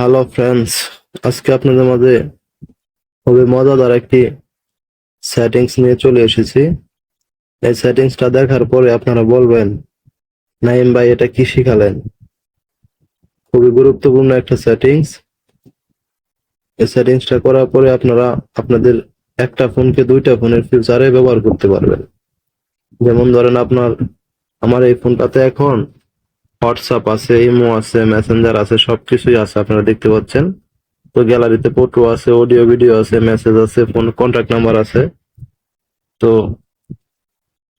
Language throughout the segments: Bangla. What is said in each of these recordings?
হ্যালো ফ্রেন্ডস আজকে আপনাদের মাঝে খুবই মজাদার একটি সেটিংস নিয়ে চলে এসেছি। এই সেটিংসটা দেখার পরে আপনারা বলবেন নাইম ভাই, এটা কি শিখালেন? খুবই গুরুত্বপূর্ণ একটা সেটিংস এই সেটিংসটা করার পরে আপনারা আপনাদের একটা ফোনকে দুইটা ফোনের ফিউচারে ব্যবহার করতে পারবেন। যেমন ধরেন আপনার, আমার এই ফোনটাতে এখন হোয়াটসঅ্যাপ আছে ইমো আছে মেসেঞ্জার আছে, সবকিছুই আছে, আপনারা দেখতে পাচ্ছেন। তো গ্যালারিতে ফটো আছে অডিও ভিডিও আছে মেসেজ আছে ফোন কন্ট্যাক্ট নাম্বার আছে। তো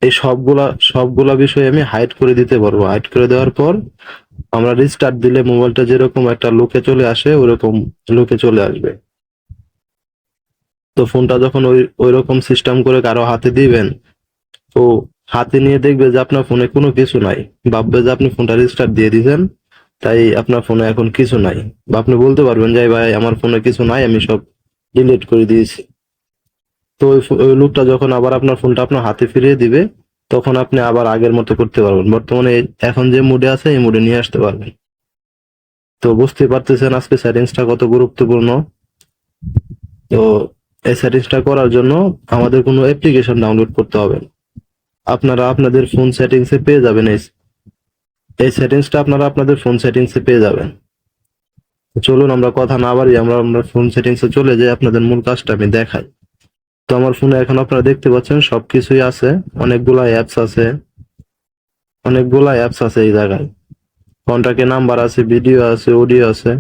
এই সবগুলা সবগুলা বিষয় আমি হাইড করে দিতে পারব। হাইড করে দেওয়ার পর আমরা রিস্টার্ট দিলে মোবাইলটা যেরকম একটা লুকে চলে আসে, ওরকম লুকে চলে আসবে। তো ফোনটা যখন ওই ওই রকম সিস্টেম করে কারও হাতে দিবেন, তো হাতে নিয়ে দেখবে যে আপনার ফোনে কোনো কিছু নাই। ভাববে যে আপনি ফোনটা রিস্টার্ট দিয়ে দিয়েছেন, তাই আপনার ফোনে এখন কিছু নাই। বা আপনি বলতে পারবেন যে ভাই, আমার ফোনে কিছু নাই, আমি সব ডিলিট করে দিয়েছি। তো ওই লোকটা যখন আবার আপনার ফোনটা আপনার হাতে ফিরিয়ে দিবে, তখন আপনি আবার আগের মতো করতে পারবেন। বর্তমানে এখন যে মুডে আছে, এই মুডে নিয়ে আসতে পারবেন। তো বুঝতে পারতেছেন আজকে সেটিংসটা কত গুরুত্বপূর্ণ। তো এই সেটিংসটা করার জন্য আমাদের কোনো অ্যাপ্লিকেশন ডাউনলোড করতে হবে। আপনারা আপনাদের ফোন সেটিংসে পেয়ে যাবেন এই এই সেটিংসটা আপনারা আপনাদের ফোন সেটিংসে পেয়ে যাবেন। চলুন আমরা কথা না বাড়ি আমরা আমরা ফোন সেটিংসে চলে যাই, আপনাদের মূল কাজটা আমি দেখাই। তো আমার ফোনে এখন আপনারা দেখতে পাচ্ছেন সবকিছুই আছে, অনেকগুলা অ্যাপস আছে। অনেকগুলা অ্যাপস আছে এই জায়গায়। কন্ট্রাক্টে নাম্বার আছে ভিডিও আছে অডিও আছে।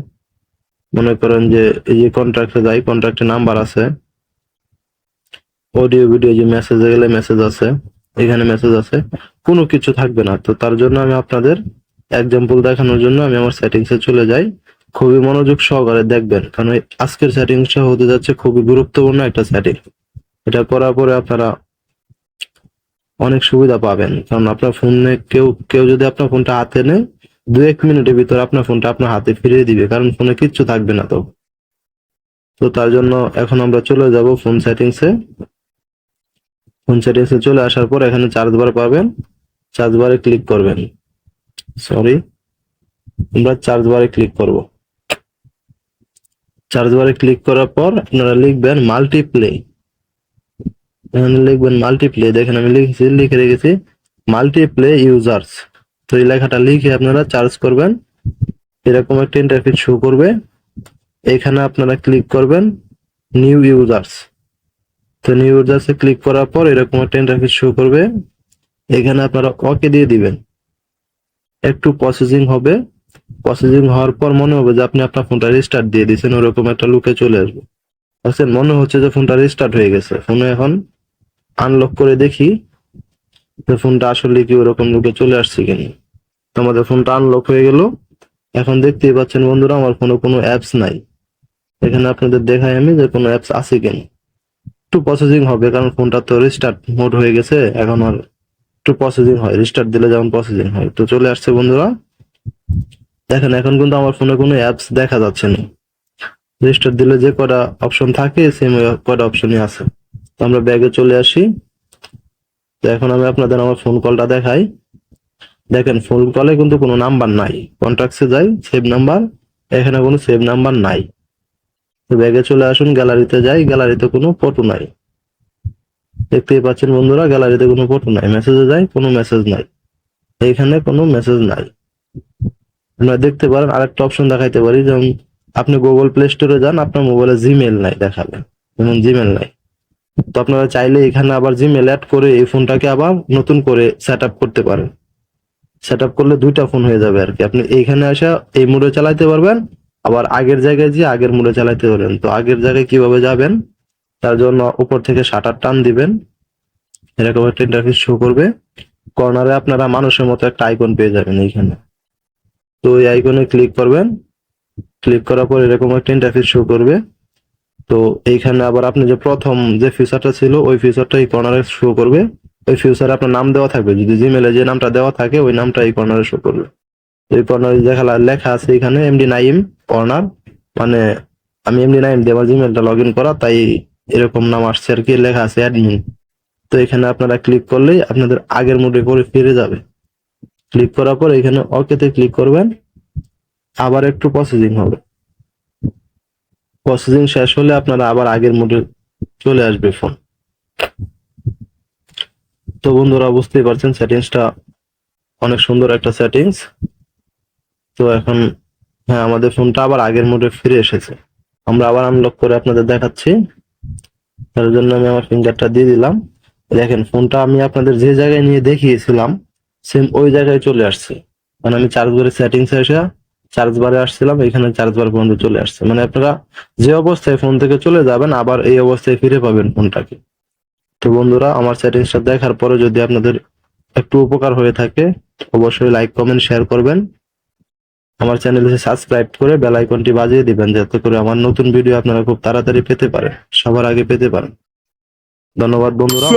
মনে করেন যে এই যে কন্ট্রাক্টে যাই কন্ট্রাক্টে নাম্বার আছে। অডিও ভিডিও যে মেসেজে গেলে মেসেজ আছে। এখানে মেসেজ আছে। কোনো কিছু থাকবে না। তো তার জন্য আমি আপনাদের এক্সাম্পল দেখানোর জন্য আমি আমার সেটিংসে চলে যাই। খুবই মনোযোগ সহকারে দেখবেন। কারণ আজকের সেটিংসটা হতে যাচ্ছে খুবই গুরুত্বপূর্ণ একটা সেটিং এটা করার পরে আপনারা অনেক সুবিধা পাবেন। কারণ আপনার ফোনে কেউ কেউ যদি আপনার ফোনটা হাতে নেয় দু এক মিনিটের ভিতর আপনার ফোনটা আপনার হাতে ফিরিয়ে দিবে। কারণ ফোনে কিচ্ছু থাকবে না তো। তো তার জন্য এখন আমরা চলে যাব ফোন সেটিংসে সেটিংসে চলে আসার পর এখানে চার্জ বার পাবেন। চার্জ বারে ক্লিক করবেন। সরি আমরা চার্জ বারে ক্লিক করব। চার্জ বারে ক্লিক করার পর আপনারা লিখবেন মাল্টিপ্লে এখানে লিখবেন মাল্টিপ্লে দেখেন আমি লিখেছি, লিখে রেখেছি মাল্টিপ্লে ইউজার্স তো এই লেখাটা লিখে আপনারা চার্জ করবেন। এরকম একটা ইন্টারফেস শো করবে। এখানে আপনারা ক্লিক করবেন নিউ ইউজার্স তো নিউ ইউজার্সে ক্লিক করার পর এরকম একটা ইন্টারফেস শো করবে। এখানে আপনারা ওকে দিয়ে দিবেন। একটু প্রসেসিং হবে। প্রসেসিং হওয়ার পর মনে হবে যে আপনি আপনার ফোনটা রিস্টার্ট দিয়ে দিয়েছেন, ওরকম একটা লুকে চলে আসবে। আচ্ছা মনে হচ্ছে যে ফোনটা রিস্টার্ট হয়ে গেছে। ফোনে এখন আনলক করে দেখি যে ফোনটা আসলে কি ওরকম লুকে চলে আসছে কিনা। আমাদের ফোনটা আনলক হয়ে গেল। এখন দেখতেই পাচ্ছেন বন্ধুরা, আমার ফোনে কোনো অ্যাপস নাই। এখানে আপনাদের দেখাই আমি যে কোনো অ্যাপস আছে কিনা। একটু প্রসেসিং হবে, কারণ ফোনটা তো রিস্টার্ট মোড হয়ে গেছে, এখন আর একটু প্রসেসিং হয় রিস্টার্ট দিলে যেমন প্রসেসিং হয়। তো চলে আসছে বন্ধুরা, দেখেন, এখন কিন্তু আমার ফোনে কোনো অ্যাপস দেখা যাচ্ছে না। রেজিস্টার দিলে যে কটা অপশন থাকে সেম কটা অপশনই আছে। তো আমরা ব্যাগে চলে আসি। তো এখন আমি আপনাদের আমার ফোন কলটা দেখাই। দেখেন ফোন কলে কিন্তু কোনো নাম্বার নাই। কন্ট্যাক্টসে যাই সেভ নাম্বার এখানে কোনো সেভ নাম্বার নাই। ব্যাগে চলে আসুন, গ্যালারিতে যাই, গ্যালারিতে কোনো ফটো নাই। দেখতেই পাচ্ছেন বন্ধুরা, গ্যালারিতে কোনো ফটো নাই। মেসেজে যাই, কোনো মেসেজ নাই। এইখানে কোনো মেসেজ নাই। আপনারা দেখতে পারেন, আরেকটা অপশন দেখাইতে পারি, যেমন আপনি গুগল প্লে স্টোরে যান, আপনার মোবাইলে জিমেল নাই দেখাবে যেমন জিমেল নাই। তো আপনারা চাইলে এখানে আবার জিমেল অ্যাড করে এই ফোনটাকে আবার নতুন করে সেট করতে পারেন। সেট করলে দুইটা ফোন হয়ে যাবে আর কি। আপনি এইখানে আসা এই মোডে চালাইতে পারবেন আবার আগের জায়গায় যে আগের মোডে চালাইতে হলেন। তো আগের জায়গায় কীভাবে যাবেন? তার জন্য উপর থেকে শাটার টান দিবেন। এরকম একটা ইন্টারফেস শো করবে। কর্নারে আপনারা মানুষের মতো একটা আইকন পেয়ে যাবেন এইখানে। তো এই আইকনে ক্লিক করবেন। ক্লিক করার পর এরকম একটা ইন্টারফেস শো করবে। তো এইখানে আবার আপনি যে প্রথম যে ফিচারটা ছিল, ওই ফিচারটা এই কর্নারে শো করবে। ওই ফিউচারে আপনার নাম দেওয়া থাকবে। যদি জিমেলে যে নামটা দেওয়া থাকে, ওই নামটা এই কর্নারে শো করবে। এই কর্নারে দেখা লেখা আছে এখানে এমডি নাইম কর্নার মানে আমি এমনি দিয়ে আমার জিমেলটা লগ ইন করা, তাই এরকম নাম আসছে আর কি, লেখা আছে অ্যাডমিন তো এখানে আপনারা ক্লিক করলেই আপনাদের আগের মোডে করে ফিরে যাবে। ক্লিক করার পর এখানে ওকেতে ক্লিক করবেন। আবার একটু প্রসেসিং হবে। প্রসেসিং শেষ হলে আপনারা আবার আগের মোডে চলে আসবে ফোন তো বন্ধুরা, বুঝতেই পারছেন সেটিংসটা অনেক সুন্দর একটা সেটিংস তো এখন হ্যাঁ আমাদের ফোনটা আবার আগের মোডে ফিরে এসেছে। আমরা আবার আনলক করে আপনাদের দেখাচ্ছি। তার জন্য আমি আমার ফিঙ্গারটা দিয়ে দিলাম। দেখেন, ফোনটা আমি আপনাদের যে জায়গায় নিয়ে দেখিয়েছিলাম সেম ওই জায়গায় চলে আসছে। মানে আমি চার্জ বারে সেটিংস এসে চার্জ বারে আসছিলাম, এখানে চার্জ বার পর্যন্ত চলে আসছে। মানে আপনারা যে অবস্থায় ফোন থেকে চলে যাবেন, আবার এই অবস্থায় ফিরে পাবেন ফোনটাকে। তো বন্ধুরা, আমার সেটিংসটা দেখার পরে যদি আপনাদের একটু উপকার হয়ে থাকে, অবশ্যই লাইক কমেন্ট শেয়ার করবেন। আমার চ্যানেলে সাবস্ক্রাইব করে বেল আইকনটি বাজিয়ে দিবেন, যাতে করে আমার নতুন ভিডিও আপনারা খুব তাড়াতাড়ি পেতে পারেন, সবার আগে পেতে পারেন ধন্যবাদ বন্ধুরা.